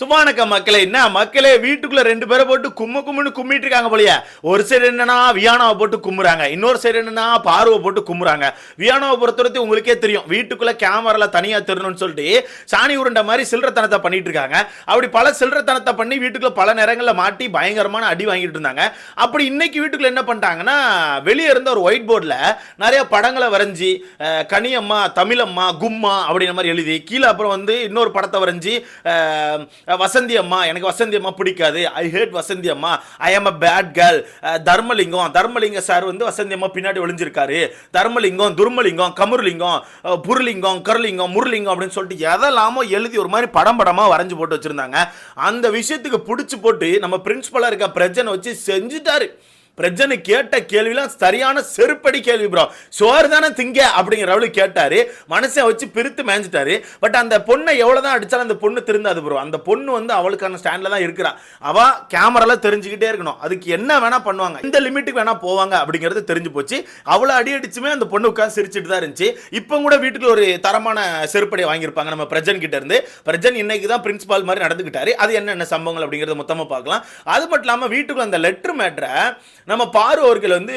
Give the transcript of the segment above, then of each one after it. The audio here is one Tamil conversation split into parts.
சுமானக்க மக்களே என்ன? மக்களே வீட்டுக்குள்ள ரெண்டு பேரை போட்டு கும்மு கும்முன்னு கும்மிட்டு இருக்காங்க போலயே. ஒரு சைடு என்னன்னா வியானாவை போட்டு கும்புறாங்க இன்னொரு சைடு என்னன்னா பார்வை போட்டு கும்புறாங்க வியானாவை பொறுத்தவரைக்கும் உங்களுக்கே தெரியும். வீட்டுக்குள்ள கேமரால தனியா தெரியணும்னு சொல்லிட்டு சாணி உருண்டை மாதிரி சில்லறத்தனத்தை பண்ணிட்டு இருக்காங்க. அப்படி பல சில்லறத்தனத்தை பண்ணி வீட்டுக்குள்ள பல நேரங்களில் மாட்டி பயங்கரமான அடி வாங்கிட்டு இருந்தாங்க. அப்படி இன்னைக்கு வீட்டுக்குள்ள என்ன பண்ணிட்டாங்கன்னா வெளியே இருந்த ஒரு ஒயிட் போர்டில் நிறைய படங்களை வரைஞ்சி கனியம்மா தமிழம்மா கும்மா அப்படின்ற மாதிரி எழுதி கீழே அப்புறம் வந்து இன்னொரு படத்தை வரைஞ்சி வசந்தி அம்மா எனக்கு வசந்தி அம்மா பிடிக்காது. ஐ ஹேட் வசந்தி அம்மா. I am a bad girl Dharmalingam. Dharmalinga sir வந்து வசந்தி அம்மா பின்னாடி ஒளிஞ்சிருக்காரு. தர்மலிங்கம் துர்மலிங்கம் கமுருலிங்கம் புருலிங்கம் கருலிங்கம் முருலிங்கம் அப்படின்னு சொல்லிட்டு எதெல்லாமோ எழுதி ஒரு மாதிரி படம் படமாக வரைஞ்சு போட்டு வச்சுருந்தாங்க. அந்த விஷயத்துக்கு பிடிச்சி போட்டு நம்ம பிரின்ஸிபலாக இருக்க பிரஜனை வச்சு செஞ்சுட்டாரு. பிரஜனை கேட்ட கேள்விலாம் சரியான செருப்படி கேள்வி ப்ரோ சோறு தானே திங்க அப்படிங்கிற அளவு கேட்டாரு. மனசை வச்சு பிரித்து மேய்ஞ்சிட்டாரு. பட் அந்த பொண்ணை எவ்வளோ தான் அடித்தாலும் அந்த பொண்ணு திருந்தாது ப்ரோ அந்த பொண்ணு வந்து அவளுக்கான ஸ்டாண்டில் தான் இருக்கிறா. அவள் கேமரால தெரிஞ்சுக்கிட்டே இருக்கணும். அதுக்கு என்ன வேணால் பண்ணுவாங்க. இந்த லிமிட்டுக்கு வேணால் போவாங்க அப்படிங்கிறது தெரிஞ்சு போச்சு. அவ்வளோ அடி அடிச்சுமே அந்த பொண்ணு உட்காந்து சிரிச்சிட்டு தான் இருந்துச்சு. இப்போ கூட வீட்டுக்கு ஒரு தரமான செருப்படி வாங்கியிருப்பாங்க நம்ம பிரஜன் கிட்ட இருந்து. பிரஜன் இன்னைக்கு தான் பிரின்சிபால் மாதிரி நடந்துக்கிட்டாரு. அது என்னென்ன சம்பவங்கள் அப்படிங்கிறத மொத்தமாக பார்க்கலாம். அது மட்டும் இல்லாமல் வீட்டுக்குள்ள அந்த லெட்டர் மேட்ரை நம்ம பாரு அவர்கள் வந்து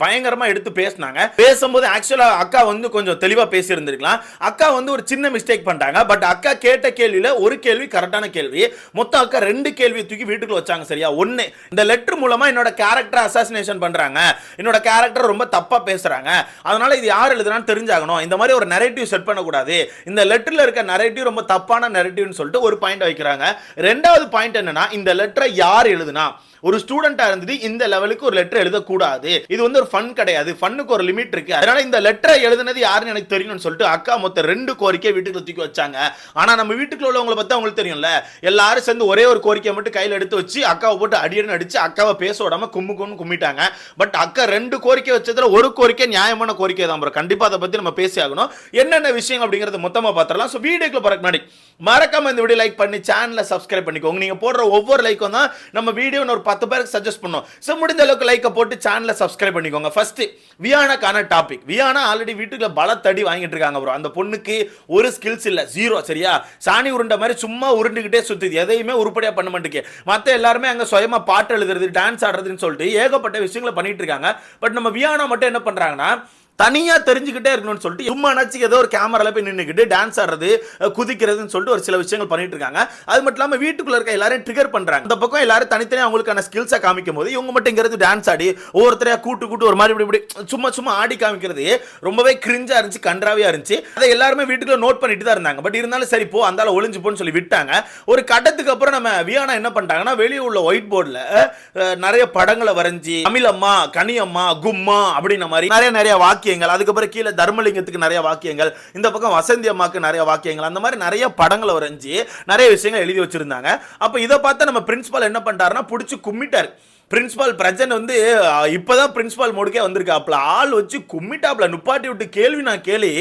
பயங்கரமா எடுத்து பேசினாங்க. பேசும்போது ஆக்சுவலா அக்கா வந்து கொஞ்சம் தெளிவா பேசியிருந்திருக்கலாம். அக்கா வந்து ஒரு சின்ன மிஸ்டேக் பண்ணிட்டாங்க. பட் அக்கா கேட்ட கேள்வியில ஒரு கேள்வி கரெக்டான கேள்வி. மொத்தம் அக்கா ரெண்டு கேள்வியை தூக்கி வீட்டுக்குள்ள வச்சாங்க சரியா? ஒண்ணு இந்த லெட்டர் மூலமா என்னோட கேரக்டர் அசாசினேஷன் பண்றாங்க. என்னோட கேரக்டர் ரொம்ப தப்பா பேசுறாங்க. அதனால இது யார் எழுதுனான்னு தெரிஞ்சாகணும். இந்த மாதிரி ஒரு நெரேட்டிவ் செட் பண்ணக்கூடாது. இந்த லெட்டர்ல இருக்க நெரேட்டிவ் ரொம்ப தப்பான நெரேட்டிவ்னு சொல்லிட்டு ஒரு பாயிண்ட் வைக்கிறாங்க. ரெண்டாவது பாயிண்ட் என்னன்னா இந்த லெட்டரை யார் எழுதுனா? ஒரு ஸ்டூடெண்டா இருந்தது இந்த லெவலுக்கு ஒரு லெட்டர் எழுதக்கூடாது. இது வந்து ஒரு ஃபன் கிடையாது. ஃபன்னுக்கு ஒரு லிமிட் இருக்கு. அதனால இந்த லெட்டரை எழுதுனது யாருன்னு எனக்கு தெரியணும்னு சொல்லிட்டு அக்கா மொத்தம் ரெண்டு கோரிக்கை வீட்டுக்குள்ள தூக்கி வச்சாங்க. ஆனா நம்ம வீட்டுக்குள்ள உள்ளவங்களை பத்தி அவங்களுக்கு தெரியும்ல? எல்லாரும் சேர்ந்து ஒரே ஒரு கோரிக்கை மட்டும் கையில் எடுத்து வச்சு அக்காவை போட்டு அடியடின்னு அடிச்சு அக்காவை பேச விடாம கும்மு கும்மு கும்மிட்டாங்க. பட் அக்கா ரெண்டு கோரிக்கை வச்சதுல ஒரு கோரிக்கை நியாயமான கோரிக்கை தான் கண்டிப்பா அதை பத்தி நம்ம பேசி ஆகணும் என்னென்ன விஷயம் அப்படிங்கறது மொத்தமா பார்த்துடலாம். ஸோ வீடியோக்குள்ள போறதுக்கு முன்னாடி மறக்காம இந்த வீடியோ லைக் பண்ணி சேனலை சப்ஸ்கிரைப் பண்ணிக்கோங்க. நீங்க போடுற ஒவ்வொரு லைக்கும் தான் நம்ம வீடியோ ஒரு பத்து பேருக்கு சஜஸ்ட் பண்ணோம். ஸோ முடிந்த அளவுக்கு லைக்கை போட்டு சேனலை சப்ஸ்கிரைப் பண்ணிக்கோங்க. ஃபர்ஸ்ட் வியானாக்கான டாபிக் வியானா ஆல்ரெடி வீட்டுக்குள்ள பலத்தடி வாங்கிட்டு இருக்காங்க ப்ரோ அந்த பொண்ணுக்கு ஒரு ஸ்கில்ஸ் இல்ல. ஜீரோ சரியா? சாணி உருண்டை மாதிரி சும்மா உருண்டுகிட்டே சுத்துது. எதையுமே உருப்படியா பண்ண மாட்டேங்க மத்த எல்லாருமே அங்க சுயமா பாட்டு எழுதுறது டான்ஸ் ஆடுறதுன்னு சொல்லிட்டு ஏகப்பட்ட விஷயங்களை பண்ணிட்டு இருக்காங்க. பட் நம்ம வியானா மட்டும் என்ன பண்றாங்கன்னா தனியாக தெரிஞ்சுக்கிட்டே இருக்கணும்னு சொல்லிட்டு சும்மா நச்சு ஏதோ ஒரு கேமராவில் போய் நின்றுக்கிட்டு டான்ஸ் ஆடுறது குதிக்கிறதுன்னு சொல்லிட்டு ஒரு சில விஷயங்கள் பண்ணிட்டு இருக்காங்க. அது மட்டும் இல்லாமல் வீட்டுக்குள்ள இருக்க எல்லாரையும் ட்ரிகர் பண்ணுறாங்க இந்த பக்கம் எல்லாரும் தனித்தனியாக அவங்களுக்கான ஸ்கில்ஸை காமிக்கும் போது இவங்க மட்டும் இங்கிறது டான்ஸ் ஆடி ஒவ்வொருத்தரையாக கூட்டு கூட்டு ஒரு மாதிரி இப்படி இப்படி சும்மா சும்மா ஆடி காமிக்கிறது ரொம்பவே கிரிஞ்சா இருந்துச்சு கன்றாவியாக இருந்துச்சு. அதை எல்லாருமே வீட்டுக்குள்ள நோட் பண்ணிட்டு தான் இருந்தாங்க. பட் இருந்தாலும் சரி போ அந்தால ஒளிஞ்சு போன்னு சொல்லி விட்டாங்க. ஒரு கட்டத்துக்கு அப்புறம் நம்ம வியானா என்ன பண்ணிட்டாங்கன்னா வெளியே உள்ள ஒயிட் போர்டில் நிறைய படங்களை வரைஞ்சி தமிழம்மா கனியம்மா கும்மா அப்படின்ன மாதிரி நிறைய நிறைய வாக்கியங்கள் அதுக்கப்புறம் கீழே தர்மலிங்கத்துக்கு நிறைய வாக்கியங்கள் இந்த பக்கம் வசந்தி அம்மாவுக்கு நிறைய வாக்கியங்கள் அந்த மாதிரி நிறைய படங்களை வரைஞ்சி நிறைய விஷயங்கள் எழுதி வச்சிருந்தாங்க. அப்போ இதை பார்த்தா நம்ம பிரின்சிபால் என்ன பண்ணிட்டாருன்னா பிடிச்சி கும்மிட்டார். பிரின்சிபால் பிரஜன் வந்து இப்போதான் பிரின்ஸ்பால் பிரின்சிபால் மோடுக்கே வந்திருக்காப்ல ஆள் வச்சு கும்மிட்டாப்ல நுப்பாட்டி விட்டு கேள்வி நான் கேள்வி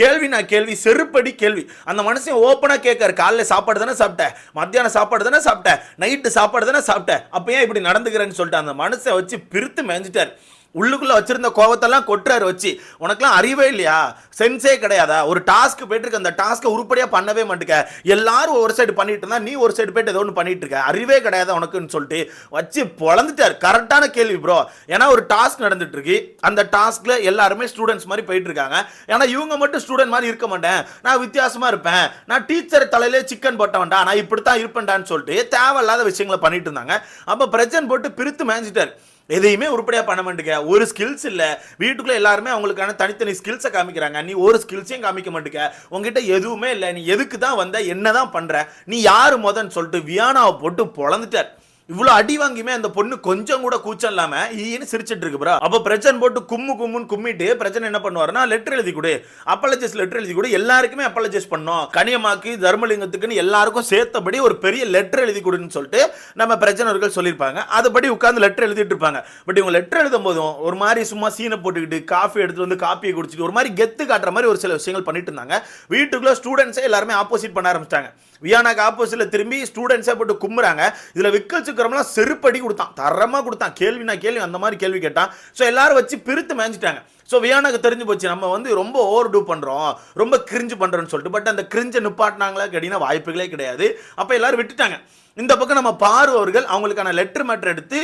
கேள்வி நான் கேள்வி. செருப்படி கேள்வி. அந்த மனுஷன் ஓப்பனாக கேட்காரு. காலைல சாப்பாடு தானே சாப்பிட்டேன். மத்தியானம் சாப்பாடு தானே சாப்பிட்டேன். நைட்டு சாப்பாடு தானே சாப்பிட்டேன். அப்போ ஏன் இப்படி நடந்துக்கிறேன்னு சொல்லிட்டு அந்த மனுஷன் வச்சு பிரித்து மேய்ஞ்சிட்டார். உள்ளுக்குள்ள வச்சிருந்த கோவத்தெல்லாம் கொட்டுறாரு வச்சு. உனக்குலாம் அறிவே இல்லையா? சென்ஸே கிடையாதா? ஒரு டாஸ்க் போயிட்டு இருக்க அந்த டாஸ்க்கை உருப்படியா பண்ணவே மாட்டேங்க எல்லாரும் ஒரு சைடு பண்ணிட்டு இருந்தா நீ ஒரு சைடு போயிட்டு ஏதோ ஒன்று பண்ணிட்டு இருக்க. அறிவே கிடையாதா உனக்குன்னு சொல்லிட்டு வச்சு பொழந்துட்டார். கரெக்டான கேள்வி ப்ரோ ஏன்னா ஒரு டாஸ்க் நடந்துட்டு இருக்கு அந்த டாஸ்க்ல எல்லாருமே ஸ்டூடெண்ட்ஸ் மாதிரி போயிட்டு இருக்காங்க ஏன்னா இவங்க மட்டும் ஸ்டூடெண்ட் மாதிரி இருக்க மாட்டேன். நான் வித்தியாசமா இருப்பேன். நான் டீச்சர் தலையிலே சிக்கன் போட்டவன்டா. நான் இப்படித்தான் இருப்பேன்டான்னு சொல்லிட்டு தேவையில்லாத விஷயங்களை பண்ணிட்டு இருந்தாங்க. அப்ப பிரச்சனை போட்டு பிரித்து மேஞ்சிட்டார். எதையுமே உருப்படியாக பண்ண மாட்டேங்க ஒரு ஸ்கில்ஸ் இல்லை. வீட்டுக்குள்ளே எல்லாருமே அவங்களுக்கான தனித்தனி ஸ்கில்ஸை காமிக்கிறாங்க. நீ ஒரு ஸ்கில்ஸையும் காமிக்க மாட்டேங்க உங்ககிட்ட எதுவுமே இல்லை. நீ எதுக்கு தான் வந்த? என்ன தான் பண்ணுற நீ யார் முதன்னு சொல்லிட்டு வியானாவை போட்டு பொழந்துட்டார். இவ்வளவு அடி வாங்கியுமே அந்த பொண்ணு கொஞ்சம் கூட கூச்சம் இல்லாம ஈன்னு சிரிச்சிட்டு இருக்கு பிரா. அப்ப பிரச்சனை போட்டு கும்மு கும்முன்னு கும்மிட்டு பிரச்சனை என்ன பண்ணுவாருன்னா லெட்டர் எழுதி கொடு. அப்பலஜஸ் லெட்டர் எழுதி கொடு. எல்லாருக்குமே அப்பலஜஸ் பண்ணோம் கனியமாக்கு தர்மலிங்கத்துக்குன்னு எல்லாருக்கும் சேர்த்தபடி ஒரு பெரிய லெட்டர் எழுதி கொடுன்னு சொல்லிட்டு நம்ம பிரச்சனைகள் சொல்லியிருப்பாங்க. அதுபடி உட்கார்ந்து லெட்டர் எழுதிட்டு இருப்பாங்க. பட் இவங்க லெட்டர் எழுதும் போதும் ஒரு மாதிரி சும்மா சீனை போட்டுக்கிட்டு காஃபி எடுத்துட்டு வந்து காப்பியை குடிச்சிட்டு ஒரு மாதிரி கெத்து காட்டுற மாதிரி ஒரு சில விஷயங்கள் பண்ணிட்டு இருந்தாங்க. வீட்டுக்குள்ள ஸ்டூடெண்ட்ஸே எல்லாருமே ஆப்போசிட் பண்ண ஆரம்பிச்சிட்டாங்க. வியானாக்கு ஆப்போசிட்ல திரும்பி ஸ்டூடெண்ட்ஸே போட்டு கும்புறாங்க இதுல விக்கல் சுக்கரம்லாம் செருப்படி கொடுத்தான். தரமாக கொடுத்தான். கேள்வினா கேள்வி அந்த மாதிரி கேள்வி கேட்டான். ஸோ எல்லாரும் வச்சு பிரித்து மேய்ஞ்சிட்டாங்க. ஸோ வியானாக்கு தெரிஞ்சு போச்சு. நம்ம வந்து ரொம்ப ஓவர் டூ பண்ணுறோம் ரொம்ப கிரிஞ்சு பண்ணுறோன்னு சொல்லிட்டு. பட் அந்த கிரிஞ்சை நிப்பாட்டினாங்களா கேட்டிங்கன்னா வாய்ப்புகளே கிடையாது. அப்போ எல்லாரும் விட்டுட்டாங்க. இந்த பக்கம் நம்ம பாரு அவர்கள் அவங்களுக்கான லெட்ரு மேட்டர் எடுத்து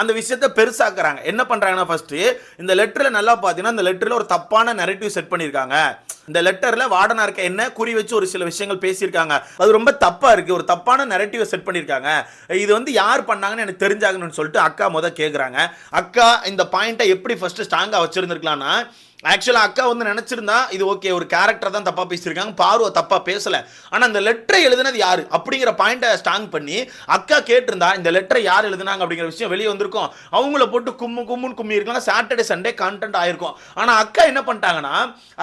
அந்த விஷயத்த பெருசாக்குறாங்க. என்ன பண்ணுறாங்கன்னா ஃபஸ்ட்டு இந்த லெட்டரில் நல்லா பார்த்தீங்கன்னா அந்த லெட்டரில் ஒரு தப்பான நெரட்டிவ் செட் பண்ணியிருக்காங்க. இந்த லெட்டர்ல வார்டனா இருக்க என்ன குறி வச்சு ஒரு சில விஷயங்கள் பேசியிருக்காங்க. அது ரொம்ப தப்பா இருக்கு. ஒரு தப்பான நெரட்டிவை செட் பண்ணியிருக்காங்க. இது வந்து யார் பண்ணாங்கன்னு எனக்கு தெரிஞ்சாகணும்னு சொல்லிட்டு அக்கா முத கேட்குறாங்க அக்கா இந்த பாயிண்ட்டை எப்படி ஃபர்ஸ்ட் ஸ்ட்ராங்காக வச்சிருந்துருக்கலாம்னா ஆக்சுவலாக அக்கா வந்து நினச்சிருந்தா இது ஓகே ஒரு கேரக்டர் தான் தப்பாக பேசியிருக்காங்க. பார்வை தப்பாக பேசலை. ஆனால் அந்த லெட்டரை எழுதுனது யார்? அப்படிங்கிற பாயிண்ட்டை ஸ்ட்ராங் பண்ணி அக்கா கேட்டிருந்தா இந்த லெட்டரை யார் எழுதுனாங்க அப்படிங்கிற விஷயம் வெளியே வந்திருக்கும். அவங்கள போட்டு கும்மு கும்முன்னு கும்மி இருக்கலாம் சாட்டர்டே சண்டே கண்டென்ட் ஆயிருக்கும். ஆனால் அக்கா என்ன பண்ணிட்டாங்கன்னா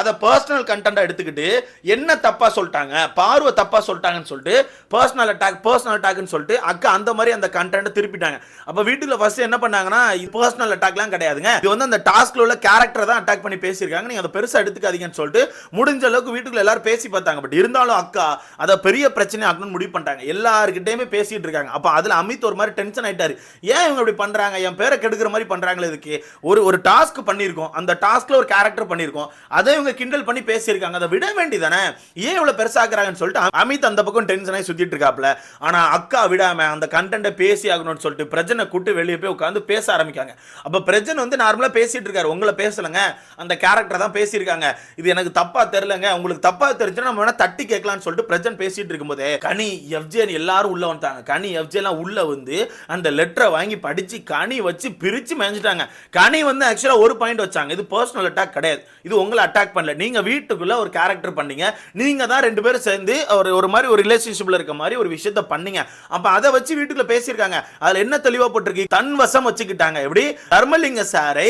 அதை பர்சனல் கண்டென்ட்டாக எடுத்துக்கிட்டு என்ன தப்பாக சொல்லிட்டாங்க பார்வை தப்பாக சொல்லிட்டாங்கன்னு சொல்லிட்டு பர்சனல் அட்டாக் பர்சனல் அட்டாக்னு சொல்லிட்டு அக்கா அந்த மாதிரி அந்த கண்டென்ட்டை திருப்பிட்டாங்க. அப்போ வீட்டில் ஃபர்ஸ்ட் என்ன பண்ணாங்கன்னா இது பர்சனல் அட்டாக்லாம் கிடையாதுங்க. இது வந்து அந்த டாஸ்க்ல உள்ள கேரக்டர் தான் அட்டாக் பண்ணி பேசியிருக்காங்க. நீங்கள் அதை பெருசாக எடுத்துக்காதீங்கன்னு சொல்லிட்டு முடிஞ்ச அளவுக்கு வீட்டுக்குள்ள எல்லாரும் பேசி பார்த்தாங்க. பட் இருந்தாலும் அக்கா அதை பெரிய பிரச்சனை ஆகணும்னு முடிவு பண்ணிட்டாங்க. எல்லாருக்கிட்டையுமே பேசிட்டு இருக்காங்க. அப்போ அதில் அமித் ஒரு மாதிரி டென்ஷன் ஆயிட்டாரு. ஏன் இவங்க இப்படி பண்ணுறாங்க என் பேரை கெடுக்கிற மாதிரி பண்ணுறாங்களே இதுக்கு. ஒரு ஒரு டாஸ்க் பண்ணியிருக்கோம். அந்த டாஸ்க்கில் ஒரு கேரக்டர் பண்ணியிருக்கோம். அதை இவங்க கிண்டல் பண்ணி பேசியிருக்காங்க. அதை விட வேண்டியதானே? ஏன் இவ்வளோ பெருசாக்குறாங்கன்னு சொல்லிட்டு அமித் அந்த பக்கம் டென்ஷன் ஆகி சுற்றிட்டு இருக்காப்ல ஆனால் அக்கா விடாம அந்த கண்டென்ட்டை பேசி ஆகணும்னு சொல்லிட்டு பிரஜனை கூட்டு வெளியே போய் உட்காந்து பேச ஆரம்பிக்காங்க. அப்போ பிரஜன் வந்து நார்மலாக பேசிட்டு இருக்காரு. உங்களை பேசலங்க. அந்த கேரக்டர் தான் பேசியிருக்காங்க. இது எனக்கு தப்பா தெரியலங்க. உங்களுக்கு தப்பா தெரிஞ்சுன்னா நம்ம வேணா தட்டி கேட்கலாம்னு சொல்லிட்டு பிரஜன் பேசிட்டு இருக்கும்போதே கனி எஃப்ஜேன்னு எல்லாரும் உள்ள வந்தாங்க கனி எஃப்ஜேலாம் உள்ள வந்து அந்த லெட்டரை வாங்கி படிச்சு கனி வச்சு பிரிச்சு மேய்ஞ்சிட்டாங்க. கனி வந்து ஆக்சுவலா ஒரு பாயிண்ட் வச்சாங்க. இது பர்சனல் அட்டாக் கிடையாது. இது உங்களை அட்டாக் பண்ணல. நீங்க வீட்டுக்குள்ள ஒரு கேரக்டர் பண்ணீங்க. நீங்க தான் ரெண்டு பேரும் சேர்ந்து ஒரு ஒரு மாதிரி ஒரு ரிலேஷன்ஷிப்ல இருக்க மாதிரி ஒரு விஷயத்த பண்ணீங்க. அப்ப அதை வச்சு வீட்டுக்குள்ள பேசியிருக்காங்க. அதுல என்ன தெளிவா போட்டிருக்கு? தன் வசம் வச்சுக்கிட்டாங்க. எப்படி? தர்மலிங்க சாரை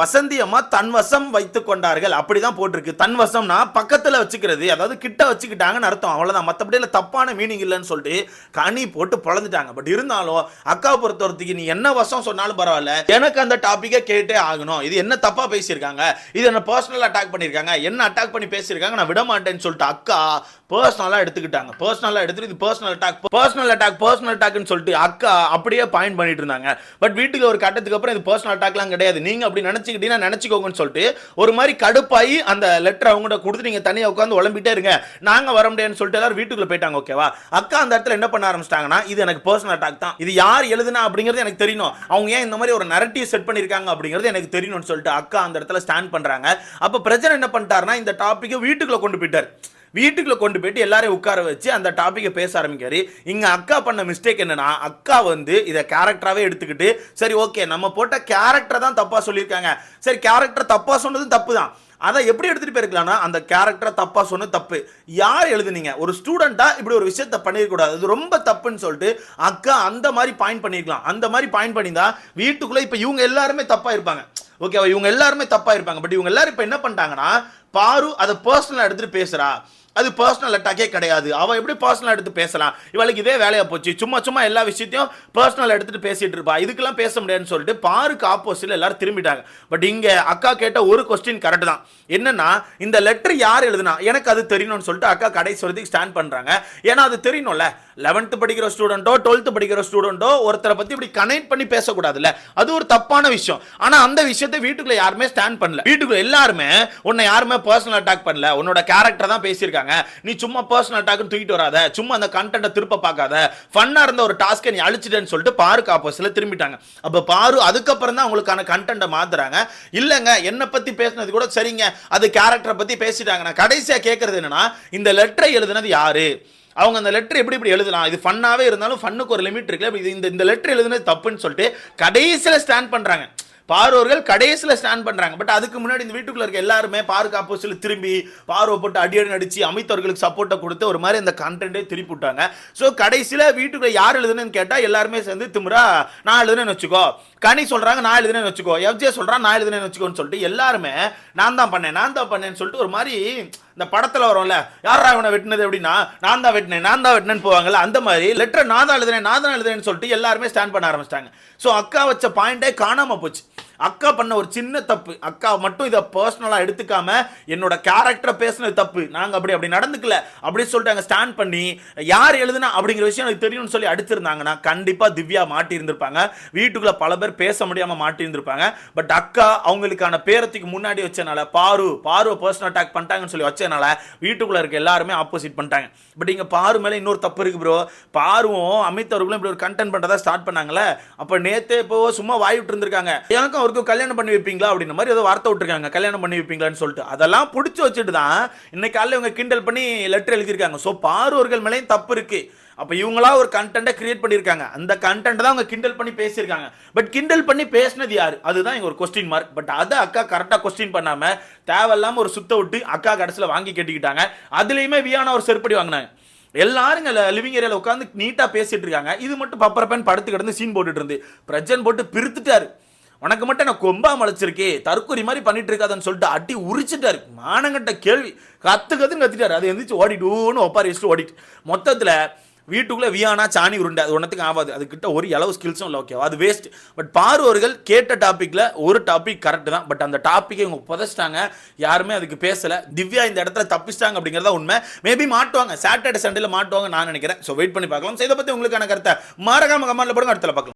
வசந்தியம்மா தன் தன்வசம் வைத்துக் கொண்டார்கள். அப்படிதான் போட்டிருக்கு. தன்வசம்னா பக்கத்துல வச்சுக்கிறது. அதாவது கிட்ட வச்சுக்கிட்டாங்கன்னு அர்த்தம். அவ்வளவுதான். மத்தபடி இல்ல தப்பான மீனிங் இல்லைன்னு சொல்லிட்டு கனி போட்டு பொழந்துட்டாங்க. பட் இருந்தாலும் அக்கா பொறுத்தவரத்துக்கு நீ என்ன வசம் சொன்னாலும் பரவாயில்ல. எனக்கு அந்த டாபிக்கை கேட்டே ஆகணும். இது என்ன தப்பா பேசியிருக்காங்க? இது என்ன பர்சனல் அட்டாக் பண்ணியிருக்காங்க? என்ன அட்டாக் பண்ணி பேசியிருக்காங்க? நான் விட மாட்டேன்னு சொல்லிட்டு அக்கா பர்சனலாக எடுத்துக்கிட்டாங்க. பர்சனலாக எடுத்துட்டு இது personal attack personal attack personal அட்டாக்னு சொல்லிட்டு அக்கா அப்படியே பாயிண்ட் பண்ணிட்டு இருந்தாங்க. பட் வீட்டுக்கு ஒரு கட்டத்துக்கு அப்புறம் இது பர்சனல் அட்டாக்லாம் கிடையாது. நீங்க அப்படி நினைச்சுக்கிட்டீங்கன்னா நினைச்சுக்கோங்கன்னு சொல்லிட்டு ஒரு மாதிரி கடுப்பாகி அந்த லெட்டர் அவங்ககிட்ட கொடுத்து நீங்கள் தனியாக உட்காந்து உழம்பிட்டே இருங்க. நாங்க வர முடியாதுன்னு சொல்லிட்டு எல்லாரும் வீட்டுக்குள்ள போயிட்டாங்க ஓகேவா அக்கா அந்த இடத்துல என்ன பண்ண ஆரம்பிச்சிட்டாங்கன்னா இது எனக்கு பர்சனல் அட்டாக் தான். இது யார் எழுதுனா அப்படிங்கிறது எனக்கு தெரியணும் அவங்க ஏன் இந்த மாதிரி ஒரு நரட்டிவ் செட் பண்ணிருக்காங்க அப்படிங்கிறது எனக்கு தெரியணும்னு சொல்லிட்டு அக்கா அந்த இடத்துல ஸ்டாண்ட் பண்றாங்க. அப்போ பிரச்சனை என்ன பண்ணிட்டாருன்னா இந்த டாப்பிக்கை வீட்டுக்குள்ளே கொண்டு போயிட்டார். வீட்டுக்குள்ளே கொண்டு போயிட்டு எல்லாரையும் உட்கார வச்சு அந்த டாப்பிக்கை பேச ஆரம்பிக்காரு இங்கே அக்கா பண்ண மிஸ்டேக் என்னன்னா அக்கா வந்து இதை கேரக்டராகவே எடுத்துக்கிட்டு சரி ஓகே நம்ம போட்ட கேரக்டர் தான் தப்பாக சொல்லியிருக்காங்க. சரி கேரக்டர் தப்பாக சொன்னதும் தப்பு தான் அதை எப்படி எடுத்துகிட்டு போயிருக்கலாம்னா அந்த கேரக்டரை தப்பாக சொன்னது தப்பு. யார் எழுதுனீங்க? ஒரு ஸ்டூடெண்ட்டாக இப்படி ஒரு விஷயத்த பண்ணியிருக்கூடாது அது ரொம்ப தப்புன்னு சொல்லிட்டு அக்கா அந்த மாதிரி பாயிண்ட் பண்ணியிருக்கலாம். அந்த மாதிரி பாயிண்ட் பண்ணியிருந்தா வீட்டுக்குள்ளே இப்போ இவங்க எல்லாருமே தப்பாக இருப்பாங்க. ஓகேவா இவங்க எல்லாருமே தப்பாக இருப்பாங்க. பட் இவங்க எல்லாரும் இப்போ என்ன பண்ணிட்டாங்கன்னா பாரு அதை பர்சனலாக எடுத்துகிட்டு பேசுகிறா அது பர்சனல் அட்டாக்கே கிடையாது. அவள் எப்படி பர்சனல் எடுத்து பேசலாம்? இவளுக்கு இதே வேலையாக போச்சு. சும்மா சும்மா எல்லா விஷயத்தையும் பர்சனல் எடுத்துகிட்டு பேசிட்டு இருப்பா. இதுக்கெல்லாம் பேச முடியாதுன்னு சொல்லிட்டு பாருக்கு ஆப்போசிட்ல எல்லாரும் திரும்பிட்டாங்க. பட் இங்கே அக்கா கேட்ட ஒரு கொஸ்டின் கரெக்ட் தான். என்னன்னா இந்த லெட்டர் யார் எழுதுனா? எனக்கு அது தெரியணும்னு சொல்லிட்டு அக்கா கடைசி வரைக்கும் ஸ்டாண்ட் பண்ணுறாங்க ஏன்னா அது தெரியணும்ல. லெவன்த்து படிக்கிற ஸ்டூடெண்ட்டோ டுவெல்த்து படிக்கிற ஸ்டூடெண்ட்டோ ஒருத்தரை பற்றி இப்படி கனெக்ட் பண்ணி பேசக்கூடாதுல்ல? அது ஒரு தப்பான விஷயம். ஆனால் அந்த விஷயத்தை வீட்டுக்குள்ள யாருமே ஸ்டாண்ட் பண்ணல. வீட்டுக்குள்ளே எல்லாருமே உன்னை யாருமே பர்சனல் அட்டாக் பண்ணல. உன்னோட கேரக்டர் தான் பேசியிருக்காங்க. நீ சும்மா பர்சனல் அட்டாக்னு தூக்கிட்டு வராத. சும்மா அந்த கண்டென்ட்டை திருப்ப பார்க்காத. ஃபன்னாக இருந்த ஒரு டாஸ்க்கை நீ அழிச்சிட்டேன்னு சொல்லிட்டு பாருக்கு ஆப்போசில் திரும்பிட்டாங்க. அப்போ பாரு அதுக்கப்புறம் தான் அவங்களுக்கான கண்டென்ட்டை மாத்துறாங்க. இல்லைங்க என்னை பற்றி பேசினது கூட சரிங்க. அது கேரக்டரை பற்றி பேசிட்டாங்க. நான் கடைசியாக கேட்குறது என்னன்னா இந்த லெட்டரை எழுதுனது யாரு? அவங்க அந்த லெட்டர் எப்படி இப்படி எழுதலாம்? இது ஃபன்னாகவே இருந்தாலும் ஃபன்னுக்கு ஒரு லிமிட் இருக்குல்ல? இது இந்த இந்த லெட்டர் எழுதுனது தப்புன்னு சொல்லிட்டு கடைசியில் ஸ்டாண்ட் பண்ணுறாங்க பார்வர்கள் கடைசியில் ஸ்டாண்ட் பண்ணுறாங்க பட் அதுக்கு முன்னாடி இந்த வீட்டுக்குள்ளே இருக்க எல்லாருமே பாருக்கு ஆப்போசில் திரும்பி பார்வை போட்டு அடி அடி நடிச்சு அமித் அவர்களுக்கு சப்போர்ட்டை கொடுத்து ஒரு மாதிரி அந்த கண்டென்ட்டே திருப்பி விட்டாங்க. ஸோ கடைசியில் வீட்டுக்குள்ளே யார் எழுதுனேன்னு கேட்டால் எல்லாருமே சேர்ந்து திமுறா நான் எழுதுனேன்னு வச்சுக்கோ. கனி சொல்கிறாங்க நான் எழுதுனேன்னு வச்சுக்கோ. எஃப்ஜே சொல்கிறான் நான் எழுதுனேன்னு வச்சுக்கோன்னு சொல்லிட்டு எல்லாருமே நான் தான் பண்ணேன் நான் தான் பண்ணேன்னு சொல்லிட்டு ஒரு மாதிரி இந்த படத்தில் வரும்ல யாரா இவனை வெட்டினது அப்படின்னா நான் தான் வெட்டினேன் நான் தான் வெட்டினேன்னு போவாங்கல்ல அந்த மாதிரி லெட்டர் நான் தான் எழுதுனேன் நான் தான் எழுதுனேன்னு சொல்லிட்டு எல்லாருமே ஸ்டாண்ட் பண்ண ஆரம்பிச்சிட்டாங்க. ஸோ அக்கா வச்ச பாயிண்டே காணாமல் போச்சு. அக்கா பண்ண ஒரு சின்ன தப்பு. அக்கா மட்டும் இதை பர்சனலாக எடுத்துக்காம என்னோட கேரக்டரை பேசுனது தப்பு. நாங்கள் அப்படி அப்படி நடந்துக்கல. அப்படின்னு சொல்லிட்டு அங்கே ஸ்டாண்ட் பண்ணி யார் எழுதுனா அப்படிங்கிற விஷயம் எனக்கு தெரியும்னு சொல்லி அடிச்சிருந்தாங்கன்னா கண்டிப்பாக திவ்யா மாட்டியிருந்திருப்பாங்க. வீட்டுக்குள்ளே பல பேர் பேச முடியாமல் மாட்டியிருந்திருப்பாங்க. பட் அக்கா அவங்களுக்கான பேரத்துக்கு முன்னாடி வச்சனால பாரு பாருவை பர்சனல் அட்டாக் பண்ணிட்டாங்கன்னு சொல்லி வச்சனால வீட்டுக்குள்ளே இருக்க எல்லாருமே ஆப்போசிட் பண்ணிட்டாங்க. பட் இங்கே பாரு மேலே இன்னொரு தப்பு இருக்குது ப்ரோ பாருவும் அமித் அவர்களும் இப்படி ஒரு கண்டென்ட் பண்ணுறதா ஸ்டார்ட் பண்ணாங்களே அப்போ நேத்தே இப்போ சும்மா வாய் விட்டுருந்துருக்காங்க. எனக்கும் அவருக்கும் கல்யாணம் பண்ணி வைப்பீங்களா அப்படின்ற மாதிரி ஏதோ வார்த்தை விட்டுருக்காங்க. கல்யாணம் பண்ணி வைப்பீங்களான்னு சொல்லிட்டு. அதெல்லாம் பிடிச்சி வச்சுட்டு தான் இன்னைக்கு காலையில் இவங்க கிண்டல் பண்ணி லெட்டர் எழுதியிருக்காங்க. ஸோ பார்வர்கள் மேலேயும் தப்பு இருக்குது அப்போ இவங்களா ஒரு கண்டென்ட்டை கிரியேட் பண்ணியிருக்காங்க. அந்த கண்டென்ட் தான் அவங்க கிண்டல் பண்ணி பேசியிருக்காங்க. பட் கிண்டல் பண்ணி பேசினது யார்? அதுதான் இங்கே ஒரு கொஸ்டின் மார்க் பட் அதை அக்கா கரெக்டாக கொஸ்டின் பண்ணாமல் தேவையில்லாமல் ஒரு சுத்த விட்டு அக்கா கடைசியில் வாங்கி கேட்டுக்கிட்டாங்க. அதுலேயுமே வியான ஒரு செருப்படி வாங்கினாங்க. எல்லாரும் லிவிங் ஏரியாவில் உட்காந்து நீட்டாக பேசிட்டு இருக்காங்க. இது மட்டும் பப்பரப்பேன் படுத்து கிடந்து சீன் போட்டுட்டு இருந்து. பிரஜன் போட்டு பிரித்துட்டாரு. உனக்கு மட்டும் நான் கொம்பா முளைச்சிருக்கே தற்கொலை மாதிரி பண்ணிட்டு இருக்காதுன்னு சொல்லிட்டு அட்டி உரிச்சிட்டாரு. மானங்கட்ட கேள்வி. கத்து கத்துன்னு கத்திட்டாரு. அது எந்திரிச்சு ஓடிடுன்னு ஒப்பாரி வச்சுட்டு ஓடிட்டு. மொத்தத்தில் வீட்டுக்குள்ளே வியானா சாணி உருண்டை அது ஒன்றத்துக்கு ஆகாது. அதுக்கிட்ட ஒரு அளவு ஸ்கில்ஸும் இல்லை ஓகே அது வேஸ்ட் பட் பார்வர்கள் கேட்ட டாப்பிக்கில் ஒரு டாபிக் கரெக்ட் தான். பட் அந்த டாப்பிக்கை இவங்க புதைச்சிட்டாங்க. யாருமே அதுக்கு பேசலை. திவ்யா இந்த இடத்துல தப்பிச்சிட்டாங்க அப்படிங்கிறத உண்மை. மேபி மாட்டுவாங்க. சாட்டர்டே சண்டேல மாட்டுவாங்க நான் நினைக்கிறேன். ஸோ வெயிட் பண்ணி பார்க்கலாம். ஸோ இதை பற்றி உங்களுக்கான கருத்தை மறக்காம கமெண்ட்ல போடுங்க. அடுத்த பார்க்கலாம்.